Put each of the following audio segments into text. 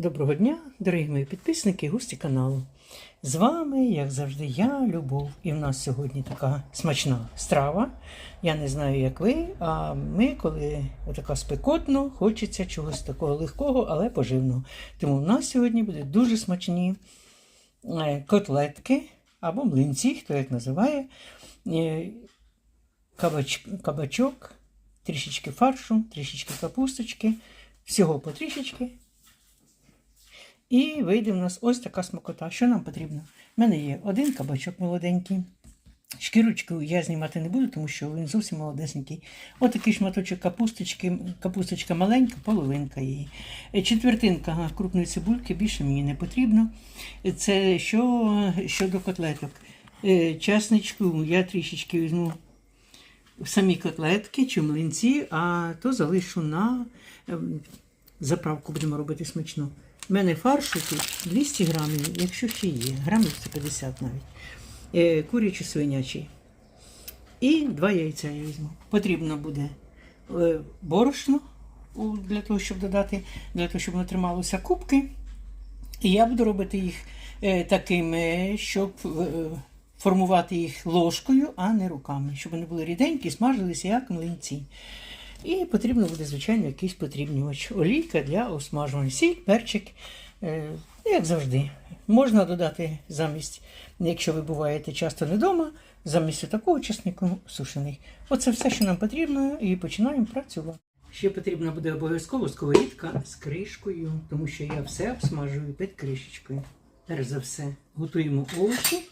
Доброго дня, дорогі мої підписники, і гості каналу. З вами, як завжди, я, Любов. І в нас сьогодні така смачна страва. Я не знаю, як ви, а ми, коли така спекотно, хочеться чогось такого легкого, але поживного. Тому в нас сьогодні будуть дуже смачні е, котлетки або млинці, хто як називає, е, кабач, кабачок, трішечки фаршу, трішечки капусточки, всього по трішечки. І вийде в нас ось така смакота. Що нам потрібно? У мене є один кабачок молоденький. Шкірочку я знімати не буду, тому що він зовсім молодесенький. Отакий шматочок капусточки, капусточка маленька, половинка її. Четвертинка крупної цибульки, більше мені не потрібно. Це що щодо котлеток. Е, Часничку я трішечки візьму самі котлетки чи млинці, а то залишу на ем, заправку, будемо робити смачно. У мене фаршу тут 200 грамів, якщо ще є, грамів 150 навіть. Е, курячий свинячий. І два яйця я візьму. Потрібно буде е, борошно для того, щоб додати, для того, щоб воно трималося кубки. І я буду робити їх е, такими, щоб формувати їх ложкою, а не руками, щоб вони були ріденькі, смажилися як млинці. І потрібно буде, звичайно, якийсь потрібнювач. Олійка для осмажування. Сіль, перчик, е, як завжди. Можна додати замість, якщо ви буваєте часто не вдома, замість такого чеснику сушений. Оце все, що нам потрібно, і починаємо працювати. Ще потрібна буде обов'язково сковорідка з кришкою, тому що я все обсмажую під кришечкою. Перш за все, готуємо овочі.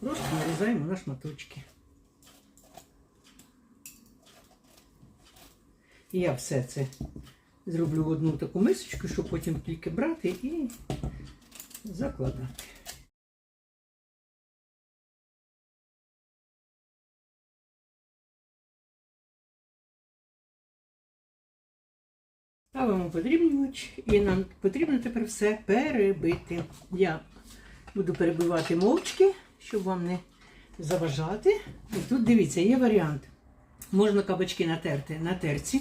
Просто нарізаємо на шматочки. Я все це зроблю в одну таку мисочку, щоб потім тільки брати і закладати. Ставимо подрібнювач і нам потрібно тепер все перебити. Я буду перебивати мовчки, щоб вам не заважати. І тут дивіться, є варіант. Можна кабачки натерти на терці.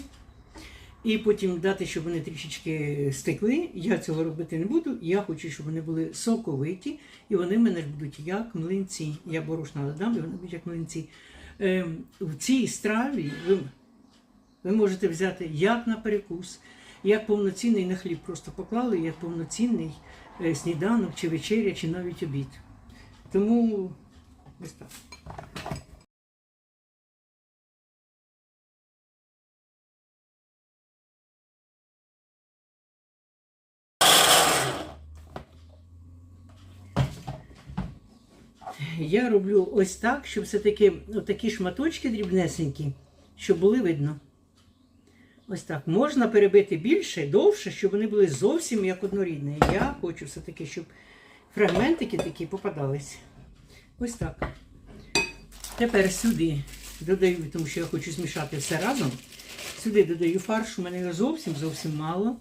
І потім дати, щоб вони трішечки стекли. Я цього робити не буду. Я хочу, щоб вони були соковиті, і вони в мене будуть як млинці. Я борошна додам, і вони будуть як млинці. Ем, в цій страві ви, ви можете взяти як на перекус, як повноцінний на хліб. Просто поклали, як повноцінний е, сніданок, чи вечеря, чи навіть обід. Тому ось так. Я роблю ось так, щоб все-таки такі шматочки дрібнесенькі, щоб були видно. Ось так. Можна перебити більше, довше, щоб вони були зовсім як однорідні. Я хочу все-таки, щоб фрагментики такі попадались. Ось так. Тепер сюди додаю, тому що я хочу змішати все разом. Сюди додаю фарш, у мене його зовсім зовсім мало.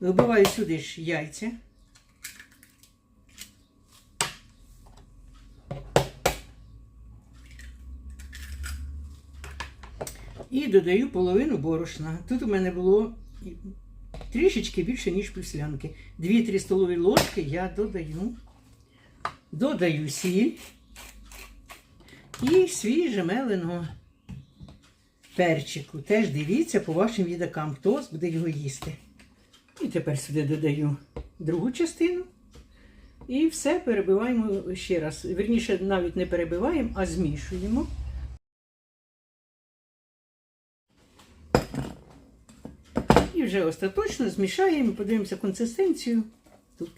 Вибиваю сюди ж яйця. І додаю половину борошна. Тут у мене було трішечки більше, ніж півслянки. 2-3 столові ложки я додаю. Додаю сіль і свіже меленого перчику. Теж дивіться по вашим їдакам, хто буде його їсти. І тепер сюди додаю другу частину. І все перебиваємо ще раз. Верніше, навіть не перебиваємо, а змішуємо. Вже остаточно змішаємо, подивимося консистенцію тут.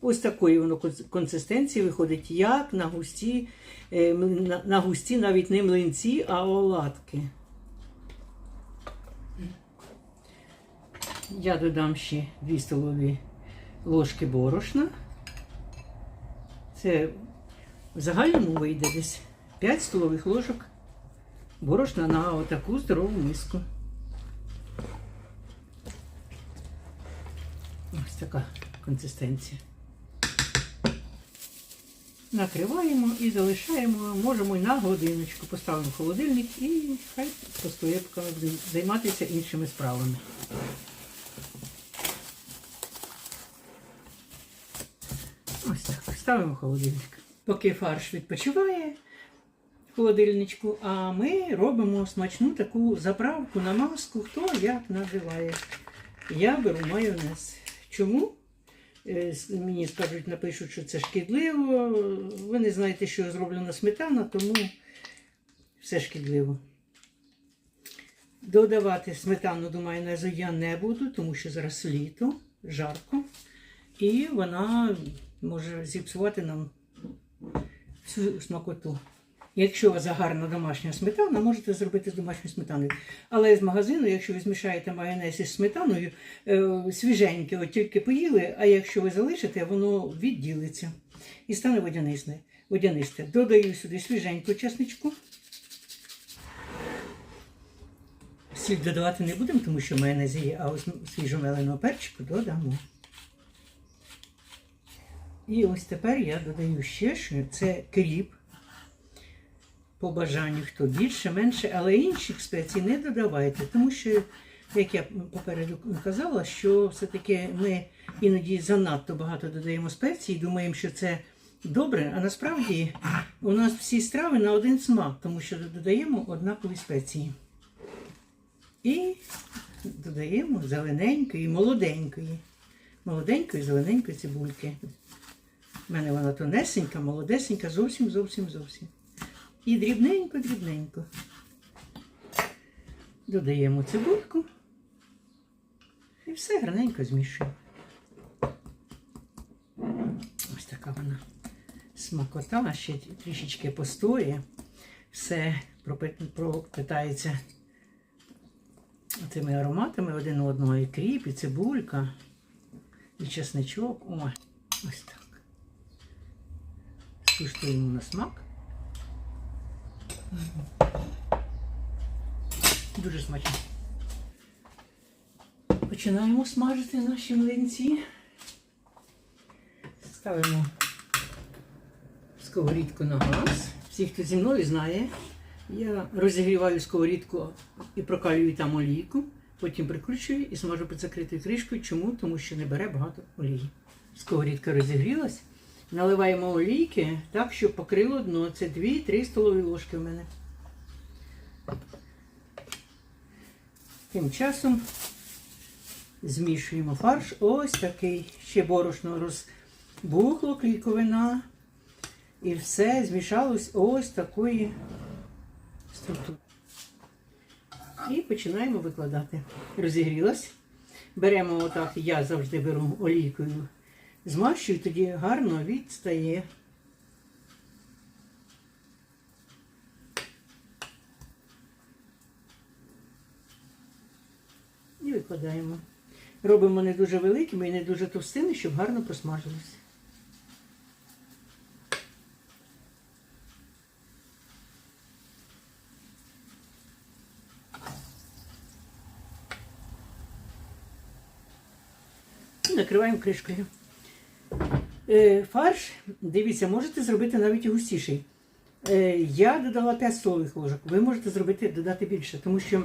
Ось такої воно консистенції виходить, як на густі, е, на густі навіть не млинці, а оладки. Я додам ще 2 столові ложки борошна. Це в загальному вийде десь 5 столових ложок борошна на отаку здорову миску. Ось така консистенція. накриваємо і залишаємо, можемо на годиночку. Поставимо в холодильник і хай постоє, займатися іншими справами. Ось так, ставимо холодильник. Поки фарш відпочиває в холодильничку, а ми робимо смачну таку заправку на маску, хто як називає. Я беру майонез. Чому? Е, Мені скажуть, напишуть, що це шкідливо. Ви не знаєте, що зроблена сметана, тому все шкідливо. Додавати сметану до майонезу я не буду, тому що зараз літо, жарко. І вона може зіпсувати нам всю смакоту. Якщо у вас гарна домашня сметана, можете зробити з домашньою сметаною. Але з магазину, якщо ви змішаєте майонез із сметаною, е, свіженьке, от тільки поїли, а якщо ви залишите, воно відділиться і стане водянисне. водянисте. Додаю сюди свіженьку чесничку. Сіль додавати не будемо, тому що в майонезі є, а ось свіжомеленого перчику додамо. І ось тепер я додаю ще, що це кріп. По бажанню хто більше, менше, але інших спецій не додавайте, тому що, як я попереду казала, що все-таки ми іноді занадто багато додаємо спецій, думаємо, що це добре, а насправді у нас всі страви на один смак, тому що додаємо однакові спеції. І додаємо зелененької, молоденької, молоденької, зелененької цибульки. У мене вона тонесенька, молодесенька, зовсім, зовсім, зовсім. І дрібненько, дрібненько. Додаємо цибульку. І все гарненько змішуємо. Ось така вона смакота, ще трішечки постоє. Все пропитається тими ароматами один одного. І кріп, і цибулька, і чесничок. О, ось так. Скуштуємо на смак. Дуже смачно. Починаємо смажити наші млинці. Ставимо сковорідку на газ. Всі, хто зі мною знає, я розігріваю сковорідку і прокалюю там олійку, потім прикручую і смажу під закритою кришкою. Чому? Тому що не бере багато олії. Сковорідка розігрілась. Наливаємо олійки так, щоб покрило дно. Це 2-3 столові ложки в мене. Тим часом змішуємо фарш. Ось такий. Ще борошно розбухло, кліковина. І все змішалось ось такої структури. І починаємо викладати. Розігрілась. Беремо отак, я завжди беру олійкою, змащую, тоді гарно відстає. І викладаємо. Робимо не дуже великими і не дуже товстими, щоб гарно просмажилося. Накриваємо кришкою. Е, Фарш, дивіться, можете зробити навіть густіший. Е, Я додала 5 столових ложок. Ви можете зробити додати більше, тому що,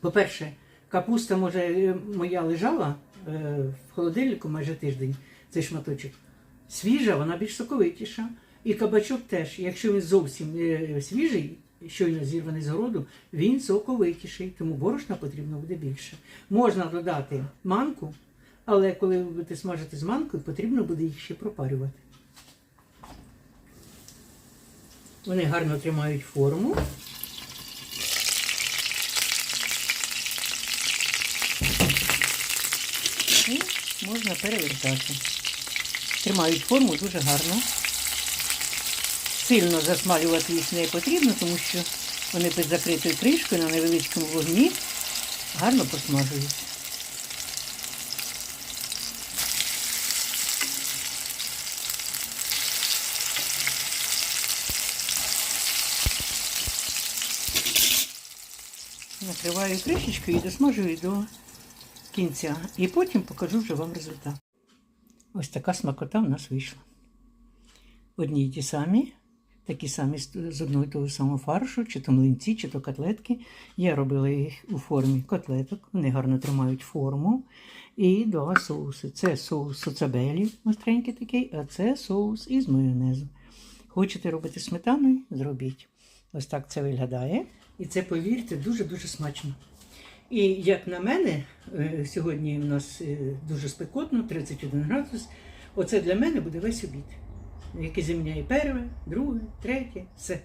по-перше, капуста може е, моя лежала в холодильнику майже тиждень, цей шматочок. Свіжа, вона більш соковитіша. І кабачок теж, якщо він зовсім свіжий, щойно зірваний з городу, він соковитіший, тому борошна потрібно буде більше. Можна додати манку, але коли ви будете смажити з манкою, потрібно буде їх ще пропарювати. Вони гарно тримають форму. І можна перевертати. Тримають форму дуже гарно. Сильно засмалювати їх не потрібно, тому що вони під закритою кришкою на невеличкому вогні гарно посмажуються. Накриваю кришечкою і досмажую до кінця. І потім покажу вже вам результат. Ось така смакота в нас вийшла. одні й ті самі, такі самі з одного і того самого фаршу, чи то млинці, чи то котлетки. Я робила їх у формі котлеток, вони гарно тримають форму. І два соуси. Це соус соцабелі, остренький такий, а це соус із майонезу. Хочете робити сметаною? Зробіть. Ось так це виглядає. І це, повірте, дуже-дуже смачно. І як на мене, е, сьогодні у нас е, дуже спекотно, 31 градус. Оце для мене буде весь обід, який заміняє перше, друге, третє, все.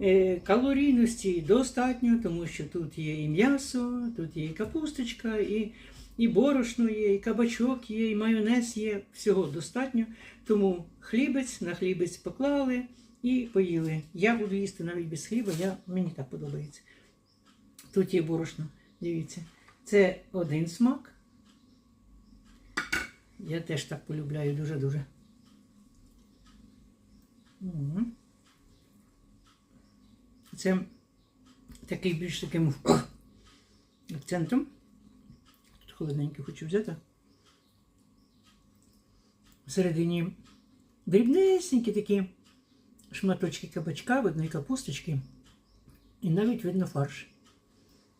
Е, Калорійності достатньо, тому що тут є і м'ясо, тут є і капусточка, і, і борошно є, і кабачок є, і майонез є. Всього достатньо. Тому хлібець на хлібець поклали і поїли. Я буду їсти навіть без хліба, я, мені так подобається. Тут є борошно, дивіться. Це один смак. Я теж так полюбляю дуже-дуже. Це такий більш таким акцентом. Тут холодненький хочу взяти. Всередині дрібнесенькі такі шматочки кабачка, видно і капусточки. І навіть видно фарш.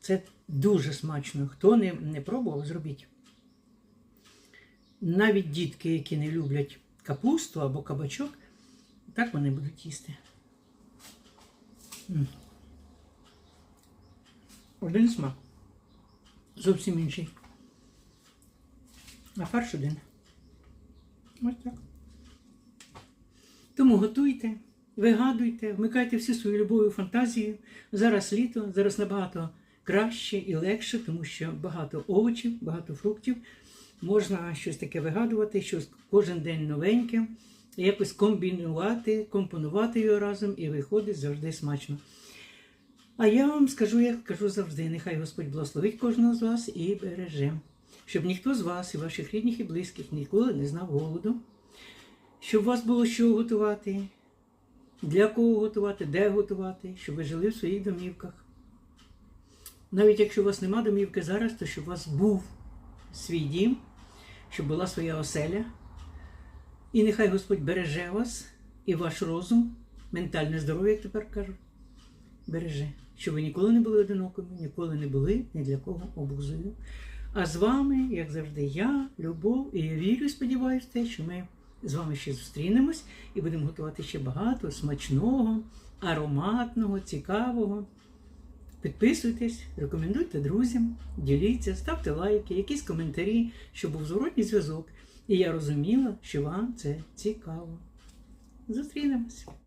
Це дуже смачно. Хто не, не пробував, зробіть. Навіть дітки, які не люблять капусту або кабачок, так вони будуть їсти. Один смак. Зовсім інший. А фарш один. Ось так. Тому готуйте, вигадуйте, вмикайте всю свою любов'ю фантазію. Зараз літо, зараз набагато краще і легше, тому що багато овочів, багато фруктів. Можна щось таке вигадувати, щось кожен день новеньке, якось комбінувати, компонувати його разом, і виходить завжди смачно. А я вам скажу, як кажу завжди, нехай Господь благословить кожного з вас і береже, щоб ніхто з вас і ваших рідних і близьких ніколи не знав голоду, щоб у вас було що готувати, для кого готувати, де готувати, щоб ви жили в своїх домівках. Навіть якщо у вас нема домівки зараз, то щоб у вас був свій дім, щоб була своя оселя. І нехай Господь береже вас і ваш розум, ментальне здоров'я, як тепер кажуть, береже, щоб ви ніколи не були одинокими, ніколи не були ні для кого обузою. А з вами, як завжди, я, Любов, і я вірю, сподіваюся, що ми з вами ще зустрінемось і будемо готувати ще багато смачного, ароматного, цікавого. Підписуйтесь, рекомендуйте друзям, діліться, ставте лайки, якісь коментарі, щоб був зворотній зв'язок. І я розуміла, що вам це цікаво. Зустрінемось!